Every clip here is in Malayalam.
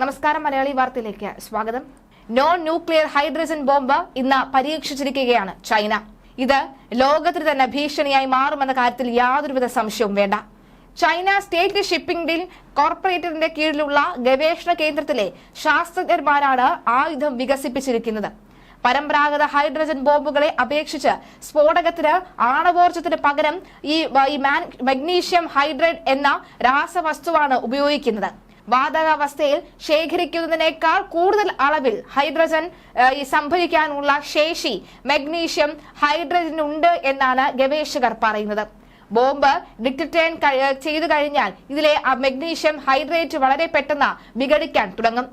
നമസ്കാരം മലയാളി വാർത്തയിലേക്ക് സ്വാഗതം. നോൺ ന്യൂക്ലിയർ ഹൈഡ്രജൻ ബോംബ് ഇന്ന് പരീക്ഷിച്ചിരിക്കുകയാണ് ചൈന. ഇത് ലോകത്തിന് തന്നെ ഭീഷണിയായി മാറുമെന്ന കാര്യത്തിൽ യാതൊരുവിധ സംശയവും വേണ്ട. ചൈന സ്റ്റേറ്റ് ഷിപ്പിംഗ് ഡീൽ കോർപ്പറേറ്ററിന്റെ കീഴിലുള്ള ഗവേഷണ കേന്ദ്രത്തിലെ ശാസ്ത്രജ്ഞന്മാരാണ് ആയുധം വികസിപ്പിച്ചിരിക്കുന്നത്. പരമ്പരാഗത ഹൈഡ്രജൻ ബോംബുകളെ അപേക്ഷിച്ച് സ്ഫോടകത്തിന് ആണവോർജത്തിന് പകരം ഈ മാഗ്നീഷ്യം ഹൈഡ്രൈഡ് എന്ന രാസവസ്തുവാണ് ഉപയോഗിക്കുന്നത്. വാതകാവസ്ഥയിൽ ശേഖരിക്കുന്നതിനേക്കാൾ കൂടുതൽ അളവിൽ ഹൈഡ്രജൻ സംഭരിക്കാനുള്ള ശേഷി മഗ്നീഷ്യം ഹൈഡ്രജനുണ്ട് എന്നാണ് ഗവേഷകർ പറയുന്നത്. ബോംബ് ഡിക്റ്റേൻ ചെയ്തു കഴിഞ്ഞാൽ ഇതിലെ മഗ്നീഷ്യം ഹൈഡ്രേറ്റ് വളരെ പെട്ടെന്ന് വിഘടിക്കാൻ തുടങ്ങും.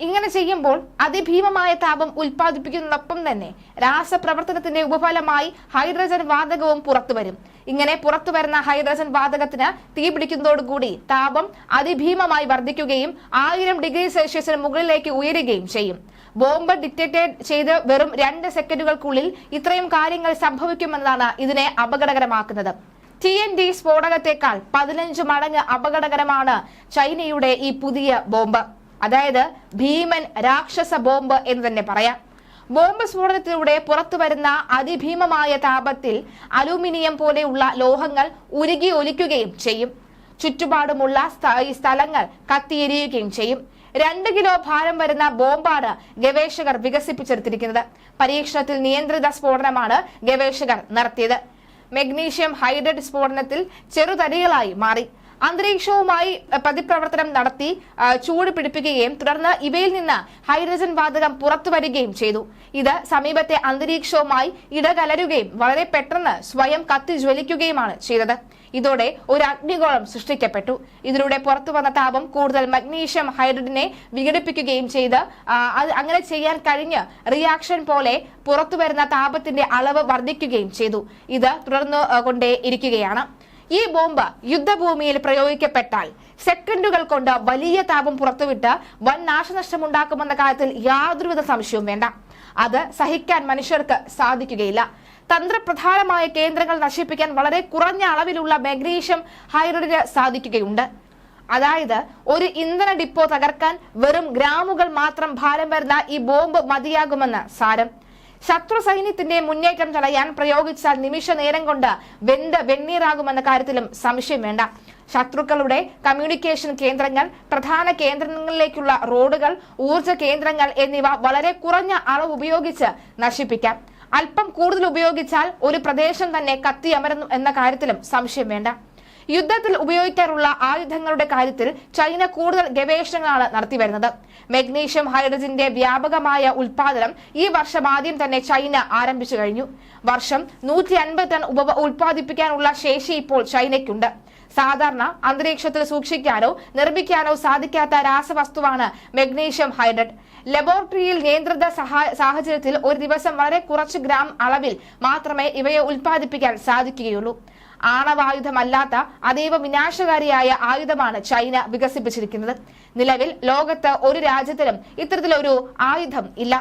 ഇങ്ങനെ ചെയ്യുമ്പോൾ അതിഭീമമായ താപം ഉൽപ്പാദിപ്പിക്കുന്നതിനൊപ്പം തന്നെ രാസപ്രവർത്തനത്തിന്റെ ഉപഫലമായി ഹൈഡ്രജൻ വാതകവും പുറത്തുവരും ഇങ്ങനെ പുറത്തു വരുന്ന ഹൈഡ്രജൻ വാതകത്തിന് തീ പിടിക്കുന്നതോടുകൂടി താപം അതിഭീമമായി വർദ്ധിക്കുകയും ആയിരം ഡിഗ്രി സെൽഷ്യസിന് മുകളിലേക്ക് ഉയരുകയും ചെയ്യും. ബോംബ് ഡിറ്റക്റ്റഡ് ചെയ്ത് വെറും രണ്ട് സെക്കൻഡുകൾക്കുള്ളിൽ ഇത്രയും കാര്യങ്ങൾ സംഭവിക്കുമെന്നതാണ് ഇതിനെ അപകടകരമാക്കുന്നത്. ടി എൻ ഡി സ്ഫോടകത്തെക്കാൾ പതിനഞ്ച് മടങ്ങ് അപകടകരമാണ് ചൈനയുടെ ഈ പുതിയ ബോംബ്. അതായത് ഭീമൻ രാക്ഷസ ബോംബ് എന്ന് തന്നെ പറയാം. ബോംബ് സ്ഫോടനത്തിലൂടെ പുറത്തു വരുന്ന അതിഭീമമായ താപത്തിൽ അലൂമിനിയം പോലെയുള്ള ലോഹങ്ങൾ ഉരുകി ഒലിക്കുകയും ചെയ്യും. ചുറ്റുപാടുമുള്ള സ്ഥലങ്ങൾ കത്തിയെരിയുകയും ചെയ്യും. രണ്ട് കിലോ ഭാരം വരുന്ന ബോംബാണ് ഗവേഷകർ വികസിപ്പിച്ചെടുത്തിരിക്കുന്നത്. പരീക്ഷണത്തിൽ നിയന്ത്രിത സ്ഫോടനമാണ് ഗവേഷകർ നടത്തിയത്. മഗ്നീഷ്യം ഹൈഡ്രേറ്റ് സ്ഫോടനത്തിൽ ചെറുതടികളായി മാറി. അന്തരീക്ഷവുമായി പ്രതിപ്രവർത്തനം നടത്തി ചൂട് പിടിപ്പിക്കുകയും തുടർന്ന് ഇവയിൽ നിന്ന് ഹൈഡ്രജൻ വാതകം പുറത്തു വരികയും ചെയ്തു. ഇത് സമീപത്തെ അന്തരീക്ഷവുമായി ഇടകലരുകയും വളരെ പെട്ടെന്ന് സ്വയം കത്തി ജ്വലിക്കുകയുമാണ് ചെയ്തത്. ഇതോടെ ഒരു അഗ്നിഗോളം സൃഷ്ടിക്കപ്പെട്ടു. ഇതിലൂടെ പുറത്തു വന്ന താപം കൂടുതൽ മഗ്നീഷ്യം ഹൈഡ്രജനെ വിഘടിപ്പിക്കുകയും ചെയ്ത് അത് അങ്ങനെ ചെയ്യാൻ കഴിഞ്ഞ് റിയാക്ഷൻ പോലെ പുറത്തു വരുന്ന താപത്തിന്റെ അളവ് വർദ്ധിക്കുകയും ചെയ്തു. ഇത് തുടർന്നു കൊണ്ടേ ഇരിക്കുകയാണ് ഈ ബോംബ് യുദ്ധഭൂമിയിൽ പ്രയോഗിക്കപ്പെട്ടാൽ സെക്കൻഡുകൾ കൊണ്ട് വലിയ താപം പുറത്തുവിട്ട് വൻ നാശനഷ്ടമുണ്ടാക്കുമെന്ന കാര്യത്തിൽ യാതൊരുവിധ സംശയവും വേണ്ട. അത് സഹിക്കാൻ മനുഷ്യർക്ക് സാധിക്കുകയില്ല. തന്ത്രപ്രധാനമായ കേന്ദ്രങ്ങൾ നശിപ്പിക്കാൻ വളരെ കുറഞ്ഞ അളവിലുള്ള മെഗ്നീഷ്യം ഹൈഡ്രജന് സാധിക്കുകയുണ്ട്. അതായത് ഒരു ഇന്ധന ഡിപ്പോ തകർക്കാൻ വെറും ഗ്രാമുകൾ മാത്രം ഭാരം വരുന്ന ഈ ബോംബ് മതിയാകുമെന്ന് സാരം. ശത്രു സൈന്യത്തിന്റെ മുന്നേറ്റം തടയാൻ പ്രയോഗിച്ചാൽ നിമിഷ നേരം കൊണ്ട് വെന്ത് വെണ്ണീറാകുമെന്ന കാര്യത്തിലും സംശയം വേണ്ട. ശത്രുക്കളുടെ കമ്മ്യൂണിക്കേഷൻ കേന്ദ്രങ്ങൾ പ്രധാന കേന്ദ്രങ്ങളിലേക്കുള്ള റോഡുകൾ ഊർജ കേന്ദ്രങ്ങൾ എന്നിവ വളരെ കുറഞ്ഞ അളവ് ഉപയോഗിച്ച് നശിപ്പിക്കാം. അല്പം കൂടുതൽ ഉപയോഗിച്ചാൽ ഒരു പ്രദേശം തന്നെ കത്തിയമരുന്നു എന്ന കാര്യത്തിലും സംശയം വേണ്ട. യുദ്ധത്തിൽ ഉപയോഗിക്കാറുള്ള ആയുധങ്ങളുടെ കാര്യത്തിൽ ചൈന കൂടുതൽ ഗവേഷണങ്ങളാണ് നടത്തിവരുന്നത്. മഗ്നീഷ്യം ഹൈഡ്രജന്റെ വ്യാപകമായ ഉൽപാദനം ഈ വർഷം ആദ്യം തന്നെ ചൈന ആരംഭിച്ചു കഴിഞ്ഞു. വർഷം നൂറ്റി അൻപത് ടൺ ഉപ ഉൽപ്പാദിപ്പിക്കാനുള്ള ശേഷി ഇപ്പോൾ ചൈനയ്ക്കുണ്ട്. സാധാരണ അന്തരീക്ഷത്തിൽ സൂക്ഷിക്കാനോ നിർമ്മിക്കാനോ സാധിക്കാത്ത രാസവസ്തുവാണ് മഗ്നീഷ്യം ഹൈഡ്രേറ്റ്. ലബോറട്ടറിയിൽ നിയന്ത്രിത സാഹചര്യത്തിൽ ഒരു ദിവസം വളരെ കുറച്ച് ഗ്രാം അളവിൽ മാത്രമേ ഇവയെ ഉൽപ്പാദിപ്പിക്കാൻ സാധിക്കുകയുള്ളൂ. ആണവായുധമല്ലാത്ത അതീവ വിനാശകാരിയായ ആയുധമാണ് ചൈന വികസിപ്പിച്ചിരിക്കുന്നത്. നിലവിൽ ലോകത്ത് ഒരു രാജ്യത്തിനും ഇത്തരത്തിലൊരു ആയുധം ഇല്ല.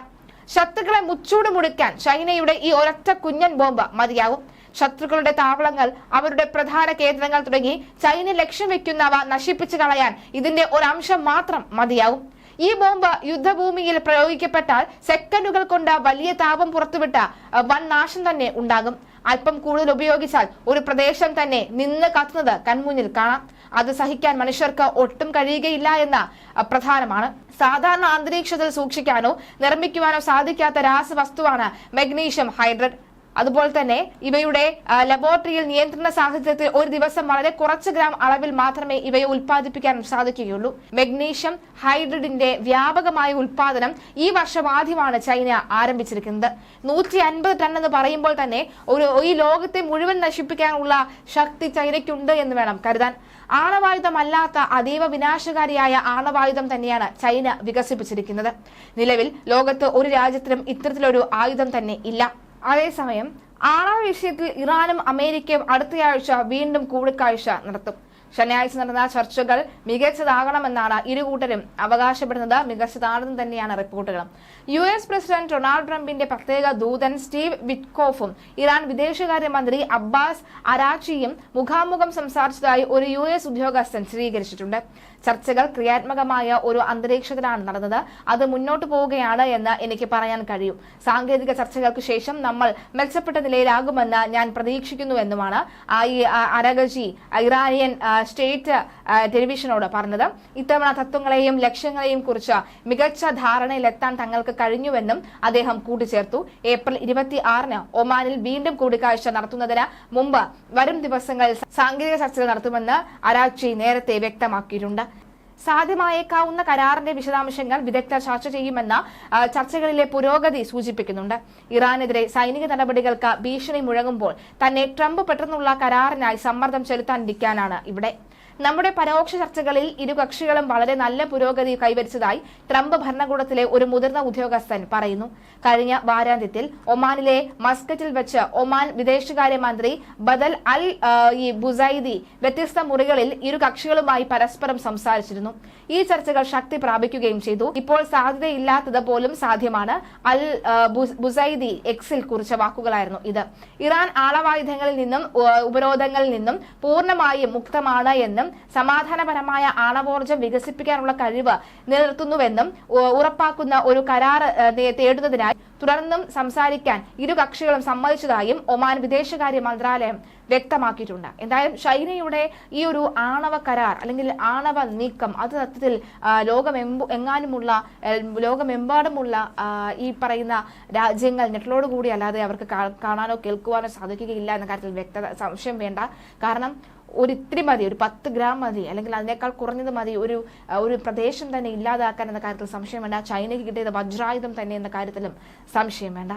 ശത്രുക്കളെ മുച്ചൂട് മുടിക്കാൻ ചൈനയുടെ ഈ ഒരൊറ്റ കുഞ്ഞൻ ബോംബ് മതിയാകും. ശത്രുക്കളുടെ താവളങ്ങൾ അവരുടെ പ്രധാന കേന്ദ്രങ്ങൾ തുടങ്ങി ചൈന ലക്ഷ്യം വെക്കുന്നവ നശിപ്പിച്ചു കളയാൻ ഇതിന്റെ ഒരംശം മാത്രം മതിയാകും. ഈ ബോംബ് യുദ്ധഭൂമിയിൽ പ്രയോഗിക്കപ്പെട്ടാൽ സെക്കൻഡുകൾ കൊണ്ട് വലിയ താപം പുറത്തുവിട്ട വൻ നാശം തന്നെ ഉണ്ടാകും. അല്പം കൂടുതൽ ഉപയോഗിച്ചാൽ ഒരു പ്രദേശം തന്നെ നിന്ന് കത്തുന്നത് കൺമുന്നിൽ കാണാം. അത് സഹിക്കാൻ മനുഷ്യർക്ക് ഒട്ടും കഴിയുകയില്ല എന്ന പ്രധാനമാണ്. സാധാരണ അന്തരീക്ഷത്തിൽ സൂക്ഷിക്കാനോ നിർമ്മിക്കുവാനോ സാധിക്കാത്ത രാസവസ്തുവാണ് മഗ്നീഷ്യം ഹൈഡ്രേറ്റ് അതുപോലെ തന്നെ ഇവയുടെ ലബോറട്ടറിയിൽ നിയന്ത്രണ സാഹചര്യത്തിൽ ഒരു ദിവസം വളരെ കുറച്ച് ഗ്രാം അളവിൽ മാത്രമേ ഇവയെ ഉൽപ്പാദിപ്പിക്കാൻ സാധിക്കുകയുള്ളൂ. മഗ്നീഷ്യം ഹൈഡ്രിഡിന്റെ വ്യാപകമായ ഉൽപാദനം ഈ വർഷം ആദ്യമാണ് ചൈന ആരംഭിച്ചിരിക്കുന്നത്. നൂറ്റി അൻപത് ടൺ എന്ന് പറയുമ്പോൾ തന്നെ ഒരു ഈ ലോകത്തെ മുഴുവൻ നശിപ്പിക്കാനുള്ള ശക്തി ചൈനയ്ക്കുണ്ട് എന്ന് വേണം കരുതാൻ. ആണവായുധമല്ലാത്ത അതീവ വിനാശകാരിയായ ആണവായുധം തന്നെയാണ് ചൈന വികസിപ്പിച്ചിരിക്കുന്നത്. നിലവിൽ ലോകത്ത് ഒരു രാജ്യത്തിനും ഇത്തരത്തിലൊരു ആയുധം തന്നെ ഇല്ല. അതേസമയം ആണവ വിഷയത്തിൽ ഇറാനും അമേരിക്കയും അടുത്തയാഴ്ച വീണ്ടും കൂടിക്കാഴ്ച നടത്തും. ശനിയാഴ്ച നടന്ന ചർച്ചകൾ മികച്ചതാകണമെന്നാണ് ഇരുകൂട്ടരും അവകാശപ്പെടുന്നത്. മികച്ചതാണെന്ന് തന്നെയാണ് റിപ്പോർട്ടുകൾ യു എസ് പ്രസിഡന്റ് ഡൊണാൾഡ് ട്രംപിന്റെ പ്രത്യേക ദൂതൻ സ്റ്റീവ് വിറ്റ്കോഫും ഇറാൻ വിദേശകാര്യമന്ത്രി അബ്ബാസ് അരാച്ചിയും മുഖാമുഖം സംസാരിച്ചതായി ഒരു യു എസ് ഉദ്യോഗസ്ഥൻ സ്ഥിരീകരിച്ചിട്ടുണ്ട്. ചർച്ചകൾ ക്രിയാത്മകമായ ഒരു അന്തരീക്ഷത്തിലാണ് നടന്നത്. അത് മുന്നോട്ട് പോവുകയാണ് എന്ന് എനിക്ക് പറയാൻ കഴിയും. സാങ്കേതിക ചർച്ചകൾക്ക് ശേഷം നമ്മൾ മെച്ചപ്പെട്ട നിലയിലാകുമെന്ന് ഞാൻ പ്രതീക്ഷിക്കുന്നുവെന്നുമാണ് എന്നുമാണ് അരഗജി ഇറാനിയൻ സ്റ്റേറ്റ് ടെലിവിഷനോട് പറഞ്ഞത്. ഇത്തവണ തത്വങ്ങളെയും ലക്ഷ്യങ്ങളെയും കുറിച്ച് മികച്ച ധാരണയിലെത്താൻ തങ്ങൾക്ക് കഴിഞ്ഞുവെന്നും അദ്ദേഹം കൂട്ടിച്ചേർത്തു. ഏപ്രിൽ ഇരുപത്തി ആറിന് ഒമാനിൽ വീണ്ടും കൂടിക്കാഴ്ച നടത്തുന്നതിന് മുമ്പ് വരും ദിവസങ്ങളിൽ സാങ്കേതിക ചർച്ചകൾ നടത്തുമെന്ന് അരാച്ചി നേരത്തെ വ്യക്തമാക്കിയിട്ടുണ്ട്. സാധ്യമായേക്കാവുന്ന കരാറിന്റെ വിശദാംശങ്ങൾ വിദഗ്ധർ ചർച്ച ചെയ്യുമെന്ന ചർച്ചകളിലെ പുരോഗതി സൂചിപ്പിക്കുന്നുണ്ട്. ഇറാനെതിരെ സൈനിക നടപടികൾക്ക് ഭീഷണി മുഴങ്ങുമ്പോൾ തന്നെ ട്രംപ് പെട്ടെന്നുള്ള കരാറിനായി സമ്മർദ്ദം ചെലുത്താനിരിക്കാനാണ് ഇവിടെ. നമ്മുടെ പരോക്ഷ ചർച്ചകളിൽ ഇരു കക്ഷികളും വളരെ നല്ല പുരോഗതി കൈവരിച്ചതായി ട്രംപ് ഭരണകൂടത്തിലെ ഒരു മുതിർന്ന ഉദ്യോഗസ്ഥൻ പറയുന്നു. കഴിഞ്ഞ വാരാന്ത്യത്തിൽ ഒമാനിലെ മസ്കറ്റിൽ വെച്ച് ഒമാൻ വിദേശകാര്യമന്ത്രി ബദൽ അൽ ഈ ബുസൈദി വ്യത്യസ്ത മുറികളിൽ ഇരു കക്ഷികളുമായി പരസ്പരം സംസാരിച്ചിരുന്നു. ഈ ചർച്ചകൾ ശക്തി പ്രാപിക്കുകയും ചെയ്തു. ഇപ്പോൾ സാധ്യതയില്ലാത്തത് പോലും സാധ്യമാണ്. അൽ ബുസൈദി എക്സിൽ കുറിച്ച വാക്കുകളായിരുന്നു ഇത്. ഇറാൻ ആണവായുധങ്ങളിൽ നിന്നും ഉപരോധങ്ങളിൽ നിന്നും പൂർണമായും മുക്തമാണ് എന്നും സമാധാനപരമായ ആണവോർജം വികസിപ്പിക്കാനുള്ള കഴിവ് നിലനിർത്തുന്നുവെന്നും ഉറപ്പാക്കുന്ന ഒരു കരാർ തേടുന്നതിനായി തുടർന്നും സംസാരിക്കാൻ ഇരു കക്ഷികളും സമ്മതിച്ചതായും ഒമാൻ വിദേശകാര്യ മന്ത്രാലയം വ്യക്തമാക്കിയിട്ടുണ്ട്. എന്തായാലും ചൈനയുടെ ഈ ഒരു ആണവ കരാർ അല്ലെങ്കിൽ ആണവ നീക്കം അത് സത്യത്തിൽ ലോകമെമ്പു എങ്ങാനുമുള്ള ലോകമെമ്പാടുമുള്ള ഈ പറയുന്ന രാജ്യങ്ങൾ ഞെട്ടലോടുകൂടി അല്ലാതെ അവർക്ക് കാണാനോ കേൾക്കുവാനോ സാധിക്കുകയില്ല എന്ന കാര്യത്തിൽ വ്യക്തത സംശയം വേണ്ട. കാരണം ഒരു ഇത്തിരി മതി ഒരു പത്ത് ഗ്രാം മതി അല്ലെങ്കിൽ അതിനേക്കാൾ കുറഞ്ഞത് മതി. ഒരു ഒരു പ്രദേശം തന്നെ ഇല്ലാതാക്കാൻ എന്ന കാര്യത്തിൽ സംശയം വേണ്ട. ചൈനയ്ക്ക് കിട്ടിയത് വജ്രായുധം തന്നെ എന്ന കാര്യത്തിലും സംശയം വേണ്ട.